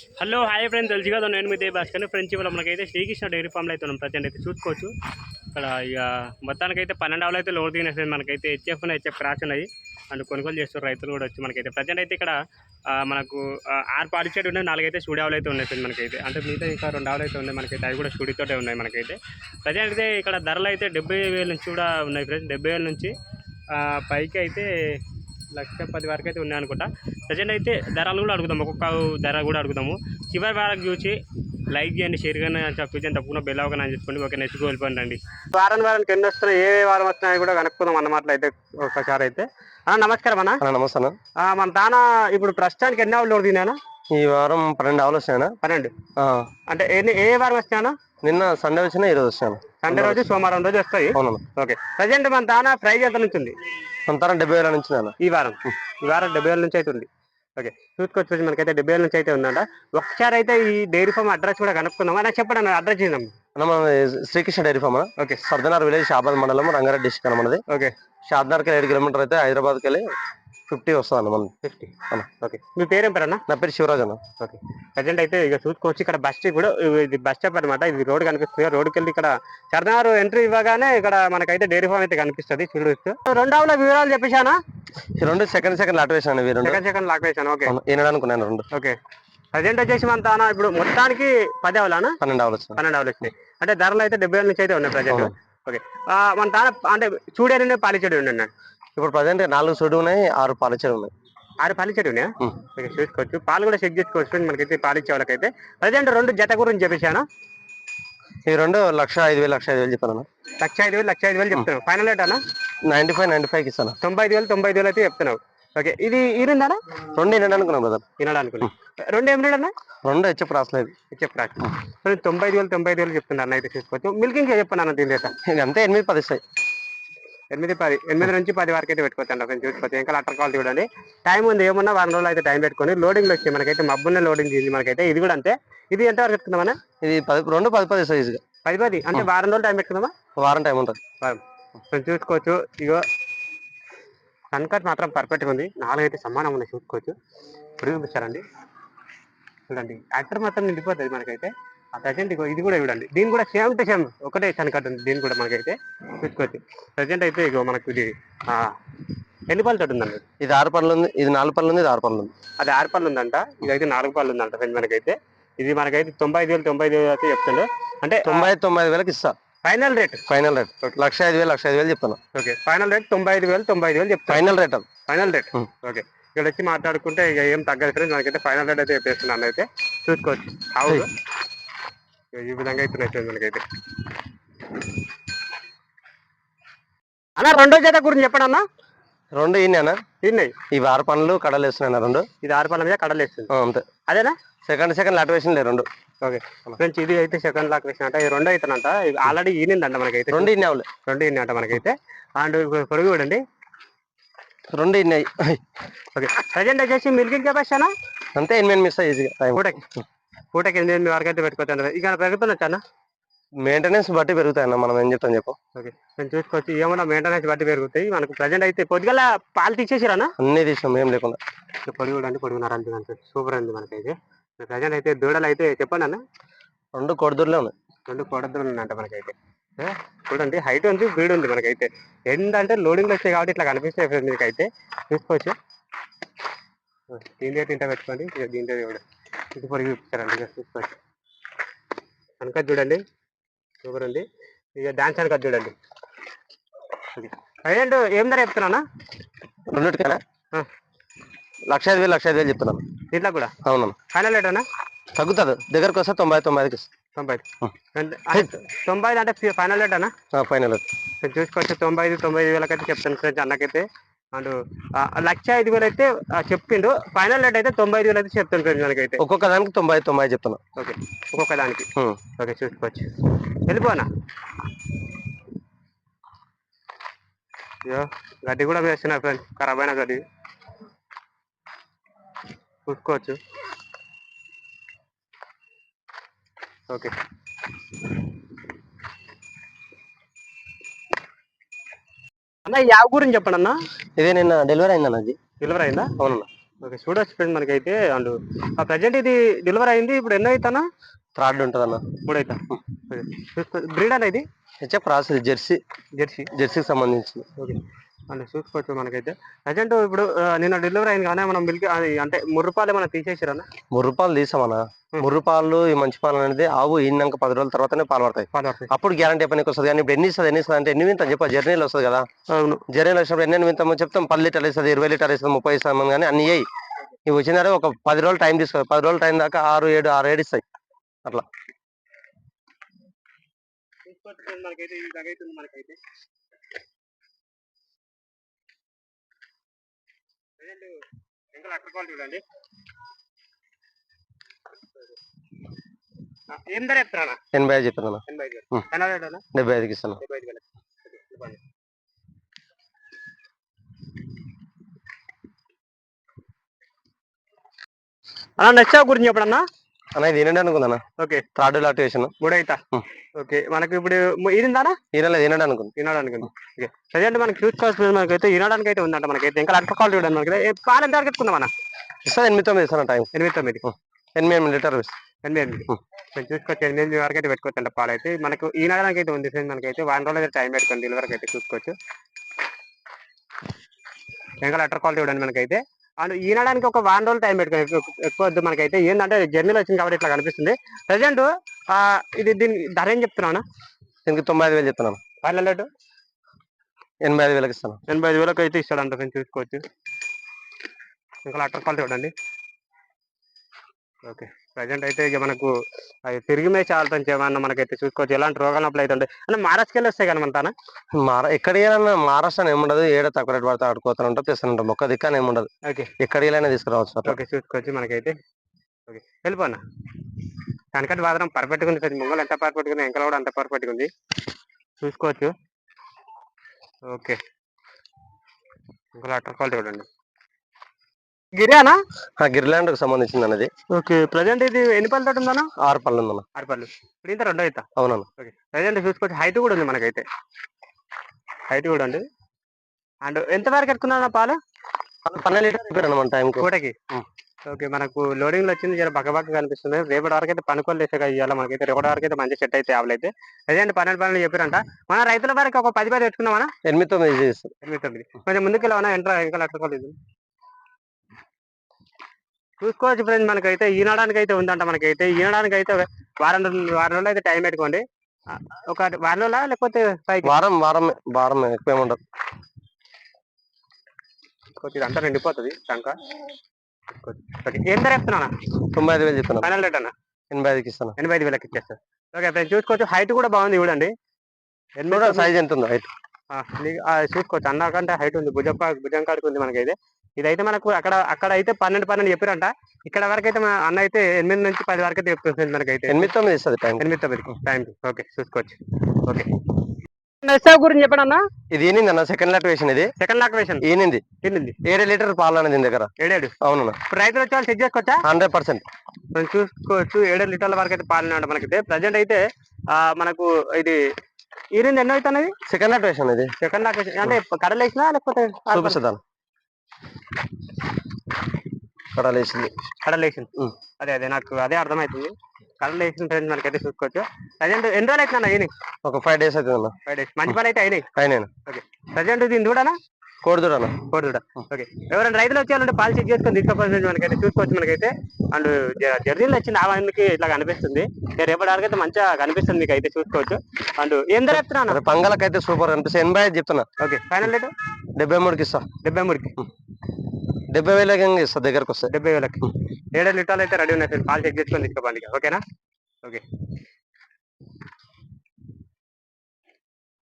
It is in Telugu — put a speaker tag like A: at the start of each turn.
A: Hello hi friends. తెలుసు కదా నేను మీదే భాస్కర్. ఫ్రెండ్స్ ఇవాళ మనకైతే శ్రీకృష్ణ డైరీ ఫామ్లో అయితే ఉన్నాం. ప్రజెంట్ అయితే చూసుకోవచ్చు. ఇక్కడ ఇక మొత్తానికైతే పన్నెండు ఆవులు అయితే లోడ్ దిగినాయి మనకైతే హెచ్ఎఫ్ హెచ్ఎఫ్ క్రాస్ ఉన్నాయి. అండ్ కొనుగోలు చేస్తారు రైతులు కూడా వచ్చి మనకైతే. ప్రజెంట్ అయితే ఇక్కడ మనకు ఆరు ఆరు పాడిచేటి ఉన్నాయి నాలుగైతే స్టూడియో అయితే ఉన్నాయి friends మనకైతే. అంటే మిగతా ఇంకా రెండు ఆవులు అయితే ఉన్నాయి మనకైతే. అవి కూడా స్టూడియోతోటే ఉన్నాయి మనకైతే. ప్రజెంట్ అయితే ఇక్కడ ధరలు అయితే డెబ్బై వేల నుంచి కూడా ఉన్నాయి ఫ్రెండ్స్. డెబ్బై వేల నుంచి పైకి అయితే లక్ష పది వరకు అయితే ఉన్నాయి అనుకుంటా. ప్రజెంట్ అయితే ధరలు కూడా అడుగుదాం. ఒక్కొక్క ధర కూడా అడుగుదాము. చివరి వారకు చూసి లైక్ చేయండి షేర్ కానీ చెప్పి తప్పకుండా బెల్ అవగానే అని చెప్పండి ఓకే నెక్స్ట్ వెళ్ళిపోండి అండి. వారం వారానికి ఎన్ని వస్తున్నాయి? ఏ వారం వస్తున్నాయి కూడా కనుక్కుందాం అన్నమాట అయితే ఒకసారి అయితే. నమస్కారం అన్న.
B: నమస్తే
A: మన దాన ఇప్పుడు ప్రస్తుతానికి ఎన్ని ఆవులు తినానా
B: ఈ వారం పన్నెండు ఆవులు వచ్చాయనా
A: పన్నెండు. అంటే ఎన్ని ఏ వారం వస్తానా
B: నిన్న సండే వచ్చిన ఈరోజు వచ్చాను
A: సండే రోజు సోమవారం రోజు వస్తాయి? ఓకే. ప్రజెంట్ మన దాన ప్రైజ్ ఎంత నుంచి ఉంది?
B: అంతా డెబ్బై వేల నుంచి
A: ఈ వారం. ఈ వారం డెబ్బై వేల నుంచి అయితే ఉంది. ఓకే చూసుకోవచ్చు మనకైతే డెబ్బై వేల నుంచి అయితే ఉందంట. ఒకసారి అయితే ఈ డైరీ ఫామ్ అడ్రస్ కూడా కనుక్కుందాం. నాకు చెప్పండి అన్న అడ్రస్ చేద్దాం
B: మన Srikrishna dairy farm
A: okay
B: Sardanar village Shabad మండలం రంగారెడ్డి డిస్ట్రిక్ట్ అన్న మనది.
A: ఓకే
B: షాద్నార్కి ఏడు కిలోమీటర్ అయితే హైదరాబాద్కి వెళ్ళి ఫిఫ్టీ వస్తుంది అన్న మనది
A: ఫిఫ్టీ.
B: అన్న
A: ఓకే. మీ పేరేం పేరు అన్న?
B: నా పేరు శివరాజ్ అన్న
A: ఓకే. ప్రజెంట్ అయితే ఇక చూసుకోవచ్చు ఇక్కడ బస్ స్టాప్ కూడా ఇది బస్ స్టాప్ అనమాట ఇది రోడ్ కనిపిస్తుంది. రోడ్కి వెళ్ళి ఇక్కడ చర్నారు ఎంట్రీ ఇవ్వగానే ఇక్కడ మనకైతే డైరీ ఫామ్ అయితే కనిపిస్తుంది. చూడవచ్చు రెండవ వివరాలు చెప్పేశానా?
B: రెండు సెకండ్ సెకండ్ లాట్ వేసాను రెండు.
A: సెకండ్ సెకండ్ లాక్ వేసాను ఓకే
B: అనుకున్నాను రెండు.
A: ఓకే. ప్రజెంట్ వచ్చేసి మన తానా ఇప్పుడు మొత్తానికి పది అవలానా
B: పన్నెండు ఆవులు వచ్చినాయి
A: పన్నెండు వచ్చినాయి అంటే ధరలు అయితే డెబ్బై నుంచి అయితే ఉన్నాయి ప్రజెంట్. ఓకే. మన తాన అంటే చూడేనే పాలిచెడు ఉన్నాయి
B: ఇప్పుడు ప్రజెంట్ నాలుగు సూడు ఉన్నాయి ఆరు పాలచేడు ఉన్నాయి.
A: ఆరు పాలిచెడు ఉన్నాయా?
B: ఉం.
A: ఓకే చూసుకోవచ్చు. పాలు కూడా చెక్ చేసుకోవచ్చు. మనకైతే పాలిచ్చే వాళ్ళకైతే. ప్రజెంట్ రెండు జత గురించి చెప్పేశాను
B: ఈ రెండు లక్ష ఐదు వేలు లక్ష ఐదు వేలు చెప్పాను
A: లక్ష ఐదు వేలు లక్ష ఐదు వేలు చెప్తున్నావు. ఫైనల్ రేట్ అన్న?
B: నైన్టీ ఫైవ్ నైన్టీ ఫైవ్కి ఇస్తాను.
A: తొంభై ఐదు వేలు తొంభై ఐదు వేలు అయితే చెప్తున్నావు. ఓకే ఇది ఈరుందానా
B: రెండు ఈనాడు అనుకున్నాను బ్రదర్
A: అనుకున్నా. రెండు ఏం అన్న?
B: రెండు హెచ్ఎఫ్ రాసలేదు
A: చెప్పరా తొంభై ఐదు వేలు తొంభై ఐదు వేలు చెప్తున్నారు అయితే చూసుకోవచ్చు. మిల్కింగ్ చెప్పాను అన్న దీని
B: అంతే ఎనిమిది పది ఇస్తాయి.
A: ఎనిమిది పది ఎనిమిది నుంచి పది వరకు అయితే పెట్టుకోవచ్చు కొంచెం చూసుకోవచ్చు ఇంకా లెటర్ క్వాలిటీ చూడండి టైం ఉంది ఏమన్నా వారం రోజులు అయితే టైం పెట్టుకొని లోడింగ్ వచ్చి మనకైతే మబ్బున్న లోడింగ్ చేసింది మనకైతే ఇది కూడా అంతే. ఇది ఎంత వరకు చెప్తున్నామన్నా
B: ఇది పది రెండు పది పది ఈజీగా
A: పది పది? అంటే వారం రోజులు టైం పెట్టుకుందామా?
B: వారం టైం ఉంటుంది.
A: వారం. కొంచెం చూసుకోవచ్చు. ఇగో కన్కట్ మాత్రం పర్ఫెక్ట్గా ఉంది. నాలుగు అయితే సమానం ఉన్నాయి చూసుకోవచ్చు. ఇప్పుడు చూపిస్తారండి చూడండి. యాక్టర్ మాత్రం నిండిపోతుంది మనకైతే. ప్రజెంట్ ఇగో ఇది కూడా చూడండి. దీని కూడా సేమ్ టు సేమ్ ఒకటే కన్కట్ ఉంది. దీని కూడా మనకైతే చూసుకోవచ్చు ప్రజెంట్ అయితే ఇగో మనకు ఇది ఎన్ని పళ్ళు తోటి ఉందండి?
B: ఇది ఆరు పనులు ఉంది. ఇది నాలుగు పనులు ఉంది. ఇది ఆరు పనులు ఉంది.
A: అది ఆరు పళ్ళు ఉందంట. ఇదైతే నాలుగు పళ్ళు ఉందంట ఫ్రెండ్ మనకైతే. ఇది మనకైతే తొంభై ఐదు వేలు తొంభై ఐదు వేలు అయితే చెప్తుండ్రు అంటే
B: తొంభై తొంభై ఐదు వేలకి ఇస్తా.
A: ఫైనల్ రేట్
B: ఫైనల్ రేట్ లక్ష ఐదు వేలు లక్ష ఐదు వేలు చెప్తాను
A: ఓకే ఫైనల్ రేట్ తొంభై ఐదు వేలు తొంభై ఐదు వేలు చెప్తాను
B: final rate
A: final rate. Okay ఇక్కడ వచ్చి మాట్లాడుకుంటే ఇక ఏం తగ్గదు ఫ్రెండ్స్ మనకైతే ఫైనల్ రేట్ అయితే చెప్పేస్తున్నాను. అయితే చూసుకోవచ్చు. అవును ఈ విధంగా అవుతున్నాయి ఫ్రెండ్స్ మనకైతే అన్న రెండో జత గురించి చెప్పండి అన్న.
B: రెండు ఈయన
A: తిన్నాయి
B: ఇవి ఆరు పనులు కడలు వేస్తున్నాయి రెండు.
A: ఇది ఆరు పళ్ళ మీద కడలు వేస్తుంది.
B: అంతే.
A: అదేనా?
B: సెకండ్ సెకండ్ లాట్ వేసిన రెండు.
A: ఓకే. ఫ్రెండ్స్ ఇది అయితే సెకండ్ లాక్ వేసిన అంటే రెండో అవుతానంట ఆల్రెడీ ఈనిందంట మనకైతే.
B: రెండు ఇన్ని అవులే.
A: రెండు ఈనిందంట మనకైతే. అండ్ పొరుగు చూడండి
B: రెండు ఇన్ని
A: ఓకే. ప్రజెంట్ వచ్చేసి మిల్కింగ్ కెపాసిటీ
B: అంతే ఎనిమిది మిస్ ఈజీగా. టైం
A: పూటకి పూటకి ఎనిమిది ఎనిమిది వరకు అయితే పెట్టుకోవచ్చు ఇక పెరుగుతున్నచ్చు అన్న?
B: మెయింటెనెన్స్ బట్టి పెరుగుతాయి అన్న మనం ఏం చెప్తాం చెప్పు.
A: ఓకే. నేను చూసుకోవచ్చు. ఏమన్నా మెయింటెనెన్స్ బట్టి పెరుగుతాయి. మనకు ప్రజెంట్ అయితే పొద్దుగల పాలు తీసేసిరానా
B: అన్ని? తీసినాం ఏం లేకుండా.
A: పొడుగు చూడండి పొడుగున్నారు అంతే. సూపర్ అండి మనకైతే. ప్రజెంట్ అయితే దూడలు అయితే చెప్పండి అన్న.
B: రెండు కొడుదూరులే ఉన్నాయి.
A: రెండు కొడదలు ఉన్నాయంట మనకైతే. చూడండి హైట్ ఉంది స్పీడ్ ఉంది మనకైతే. ఏంటంటే లోడింగ్ వచ్చాయి కాబట్టి ఇట్లా కనిపిస్తాయి ఫ్రెండ్ మీకైతే. చూసుకోవచ్చు. దీంట్లో తింటా పెట్టుకోండి. ఇక దీంట్లో కూడా. ఇది పొడిగి చూపిస్తారండి ఇక చూసుకోవచ్చు అనక చూడండి. సూపర్ ఉంది. ఇక డాన్స్ అనక చూడండి. ప్రజెంట్ ఏం ధర చెప్తున్నా
B: రెండింటికైనా. లక్ష ఐదు వేలు లక్ష ఐదు వేలు చెప్తున్నాను.
A: దీంట్లో కూడా?
B: అవునన్న
A: ఫైనల్ రేట్ అన్నా?
B: తగ్గుతుంది. దగ్గరకు వస్తే తొంభై తొంభై ఐదుకి
A: తొంభై తొంభై అంటే ఫైనల్ రేట్ అన్నా?
B: ఫైనల్
A: చూసుకోవచ్చు తొంభై ఐదు తొంభై ఐదు వేలకైతే చెప్తాను ఫ్రెండ్స్ అన్నకైతే. అండ్ లక్ష ఐదు వేలు అయితే చెప్పిండు. ఫైనల్ రేట్ అయితే తొంభై ఐదు వేలు అయితే చెప్తాను ఫ్రెండ్స్ మనకైతే
B: ఒక్కొక్క దానికి తొంభై తొంభై చెప్తున్నా.
A: ఓకే. ఒక్కొక్క దానికి. ఓకే చూసుకోవచ్చు. వెళ్ళిపోనా గడ్డి కూడా వేస్తున్నా ఫ్రెండ్స్. ఖరాబ్ అయిన గడ్డి. చూసుకోవచ్చు. ఓకే. అన్న యావ గురించి చెప్పండి అన్న.
B: ఇదే నిన్న డెలివరీ అయిందన్న అది.
A: డెలివరీ అయిందా?
B: అవునన్న.
A: ఓకే చూడొచ్చు ఫ్రెండ్ మనకైతే అండ్. ప్రజెంట్ ఇది డెలివరీ అయింది ఇప్పుడు ఎన్నో అవుతానా
B: థ్రాడ్ ఉంటుంది అన్న
A: మూడు అవుతా బ్రీడ్ అన్న ఇది?
B: హెచ్ఎఫ్ ఇది జెర్సీ.
A: జెర్సీ.
B: జెర్సీకి సంబంధించి
A: ఓకే. అంటే చూసుకోవచ్చు మనకైతే. ప్రజెంట్ ఇప్పుడు నిన్న డెలివరీ అయింది కానీ మనం మిల్క్ అది అంటే మూడు రూపాయలు ఏమైనా తీసేసారన్న
B: మూడు రూపాయలు తీసామన్నా. రూపాయలు ఈ మంచి పాలు అనేది ఆవు ఈనాక పది రోజుల తర్వాతనే పాలు పడతాయి. అప్పుడు గ్యారంటీ పనికి వస్తుంది. కానీ ఇప్పుడు ఎన్ని ఇస్తుంది ఎన్ని ఇస్తుంది అంటే ఎన్ని వింత చెప్ప జర్నీలో వస్తుంది కదా.
A: అవును.
B: జర్నీలో వచ్చినప్పుడు ఎన్ని వింతామో చెప్తాం. పది లీటర్లు ఇస్తుంది ఇరవై లీటర్లు ఇస్తుంది ముప్పై ఇస్తాం కానీ అన్ని అయ్యి ఇవి వచ్చినారే ఒక పది రోజులు టైం తీసుకోవాలి పది రోజులు టైం దాకా ఆరు ఏడు ఆరు ఏడు ఇస్తాయి. అట్లా.
A: ప్రజెంట్ ఇంకా అక్కడ చూడండి. ఏం ధర చెప్తారా
B: ఎనభై ఐదు చెప్తున్నాను
A: ఎనభై ఐదు?
B: డెబ్బై ఐదుకి ఇస్తాను
A: డెబ్బై ఐదు. అన్న నెక్స్ట్ గురించి చెప్పడన్నా?
B: అన్న ఇది తినడానికి అనుకుందన్న
A: ఓకే.
B: థర్డ్ లాట్ వేసాను.
A: మూడైతా
B: Hmm.
A: ఓకే మనకి ఇప్పుడు ఈరిందానా
B: తినలేదు తినడానికి అనుకుంది
A: తినడానికి ఉంది ఓకే ప్రజెంట్ మనకి చూసుకోవాల్సిన మనకైతే ఈనడానికి అయితే ఉందంట మనకైతే. ఇంకా అల్ప క్వాలిటీ చూడండి మనకి పాలు ఎంత వరకు ఎత్తుకుందాం అన్న?
B: ఎనిమిది తొమ్మిది ఇస్తాను టైం.
A: ఎనిమిది తొమ్మిది.
B: ఎనిమిది ఎనిమిది లీటర్లు
A: ఎనిమిది ఎనిమిది. చూసుకోవచ్చు. ఎనిమిది ఎనిమిది వరకు అయితే పెట్టుకోవచ్చు అంట పాలు అయితే మనకు ఈనడానికి అయితే ఉంది ఫ్రెండ్ మనకైతే. వన్ రోజులు అయితే టైం పెట్టుకోండి. డెలివరీకి అయితే చూసుకోవచ్చు. ఇంకా లెటర్ క్వాలిటీ చూడండి మనకైతే. అండ్ ఈనడానికి ఒక వారం రోజులు టైం పెట్టుకోండి. ఎక్కువ- మనకైతే. ఏంటంటే జర్నీలో వచ్చింది కాబట్టి ఇట్లా కనిపిస్తుంది. ప్రజెంట్ ఇది దీని ధర ఏం చెప్తున్నాను
B: దీనికి తొంభై ఐదు వేలు చెప్తున్నాను.
A: పర్లేదు
B: ఎనభై ఐదు వేలకి ఇస్తాను.
A: ఎనభై ఐదు వేలకు అయితే ఇస్తాడంట ఫ్రెండ్ చూసుకోవచ్చు. ఇంకా లెటర్ క్వాలిటీ చూడండి. ఓకే ప్రజెంట్ అయితే ఇక మనకు అవి తిరిగి మే చాలా ఏమన్నా మనకైతే చూసుకోవచ్చు. ఎలాంటి రోగాలు నొప్పులు అయితే ఉంటాయి. అంటే మహారాష్ట్రకి వచ్చాయి కదా మన
B: మార ఎక్కడికి మహారాష్ట్ర ఏముండదు. ఏడ తక్కువ రేటు పడితే ఆడుకోతాను ఉంటా తెస్తాను ఒక్క దిక్కన ఏముండదు.
A: ఓకే.
B: ఎక్కడికి వెళ్ళినా తీసుకురావచ్చు
A: ఓకే చూసుకోవచ్చు మనకైతే. ఓకే వెళ్ళిపోనా కనకటి వాదనం పర్ఫెక్ట్గా ఉంది సార్. ముంగల్ ఎంత పర్ఫెక్ట్గా ఉంది వెంకల కూడా అంత పర్ఫెక్ట్గా ఉంది. చూసుకోవచ్చు. ఓకే. ఇంకా లెటర్ క్వాలిటీ చూడండి. గిరియానా?
B: ఆ గిర్లాండ్కు సంబంధించింది అన్నది.
A: ఓకే. ప్రజెంట్ ఇది ఎన్ని పళ్ళతో ఉందన్నా?
B: ఆరు పళ్ళు ఉందన్న.
A: ఆరు పళ్ళు. ఇప్పుడు ఇంత రెండో అవుతా
B: అవునన్న.
A: ఓకే. ప్రజెంట్ చూసుకోవచ్చు. హైట్ కూడా ఉంది మనకైతే. హైట్ కూడా ఉంది. అండ్ ఎంత వరకు ఎత్తుకున్నా పాలు?
B: పన్నెండు లీటర్ అయిపోయారు టైంకి.
A: పూటకి
B: ఉం.
A: ఓకే మనకు లోడింగ్లో వచ్చింది జర బక్క బక్క కనిపిస్తుంది రేపటి వరకు అయితే పనుకోలు వేసే ఇవ్వాలి మనకైతే. రేపటి వరకు అయితే మంచి సెట్ అయితే ఆవులైతే ప్రజెంట్ పన్నెండు పనులు చెప్పారంట. మన రైతుల వరకు ఒక పది పది పెట్టుకున్నామన్నా
B: ఎనిమిది తొమ్మిది చేస్తాం
A: ఎనిమిది తొమ్మిది. కొంచెం ముందుకు వెళ్ళవనా ఎంట్రా ఇంకా లెట్టుకోలేదు చూసుకోవచ్చు ఫ్రెండ్స్ మనకైతే. ఈనడానికి అయితే ఉందంట మనకైతే. ఈనడానికి అయితే వారం రోజులు వారం రోజులు అయితే టైం పెట్టుకోండి. ఒక వారం రోజులా లేకపోతే
B: వారం వారం వారం ఎక్కువ ఏముండదు
A: కొద్దిగా అంతా నిండిపోతుంది టంక ఓకే ఏం ధర చెప్తున్నా
B: తొంభై ఐదు వేలు
A: ఫైనల్ రేట్ అన్న?
B: ఎనభై ఐదుకి ఇస్తాను
A: ఎనభై ఐదు వేలకి ఇచ్చేస్తారు ఓకే ఫ్రెండ్స్ చూసుకోవచ్చు. హైట్ కూడా బాగుంది చూడండి. తొమ్మిది-
B: సైజ్ ఎంత ఉందో హైట్
A: చూసుకోవచ్చు. అన్న కంటే హైట్ ఉంది. భుజం భుజం కాడికి ఉంది మనకైతే. ఇదైతే మనకు అక్కడ అక్కడ అయితే పన్నెండు పన్నెండు చెప్పారంట. ఇక్కడ వరకు అయితే మన అన్న అయితే ఎనిమిది నుంచి పది వరకు అయితే చెప్తుంది మనకైతే.
B: ఎనిమిది తొమ్మిది ఇస్తుంది టైం
A: ఎనిమిది తొమ్మిది టైం ఓకే చూసుకోవచ్చు. ఓకే నెక్స్ట్ గురించి చెప్పండి అన్న
B: ఇది ఈనింది అన్న సెకండ్ లాట్ వేసిన ఇది.
A: Second lock వేషన్
B: ఈనింది.
A: తిన్నింది
B: ఏడు లీటర్ పాలు అనేది దగ్గర.
A: ఏడేడు? ఇప్పుడు రైతులు వచ్చి వాళ్ళు చెక్ చేసుకోవచ్చా?
B: Hundred percent.
A: మనం చూసుకోవచ్చు ఏడు లీటర్ల వరకు అయితే పాలు మనకైతే. ప్రజెంట్ అయితే మనకు ఇది ఈరింది ఎన్నో అవుతున్నది
B: సెకండ్ లాట్ వేసిన ఇది.
A: సెకండ్ లాక్ అంటే కడలు వేసినా లేకపోతే
B: చూపిస్తుందాను ఇక్కడ లేచింది
A: కడలు వేసింది. అదే అదే నాకు అదే అర్థమవుతుంది. కడలు వేసిన ఫ్రెండ్స్ మనకైతే చూసుకోవచ్చు. ప్రజెంట్ ఎన్ని రోజులు అవుతుందన్న? ఈయన
B: ఒక ఫైవ్ డేస్ అవుతుంది అన్న.
A: ఫైవ్ డేస్ మంచి పని అయితే అయినాయి?
B: అయినా
A: ఓకే ప్రజెంట్ దీన్ని చూడనా
B: కోడిదూడ అన్న.
A: కోడి చూడ ఓకే ఎవరైనా రైతులు వచ్చారంటే పాలు చెక్ చేసుకొని తీసుకోవాల్సింది మనకైతే చూసుకోవచ్చు మనకైతే. అండ్ జర్నీలో వచ్చింది ఆ వానికి ఇట్లా కనిపిస్తుంది ఇక రేపటి వరకు అయితే మంచిగా కనిపిస్తుంది మీకు అయితే చూసుకోవచ్చు. అండ్ ఏం ధర చెప్తున్నాను
B: మరి పంగలకైతే సూపర్ అనిపిస్తుంది. ఎనభై చెప్తున్నా.
A: ఓకే ఫైనల్ రేటు
B: డెబ్బై మూడుకి ఇస్తా.
A: డెబ్బై మూడుకి.
B: డెబ్బై వేలకి ఇస్తా దగ్గరకు వస్తాయి
A: డెబ్బై వేలకి. ఏడు లిటర్లు అయితే రెడీ ఉన్నాయి ఫ్రెండ్స్. పాలు చెక్ చేసుకొని తీసుకోవాలి ఓకేనా? ఓకే.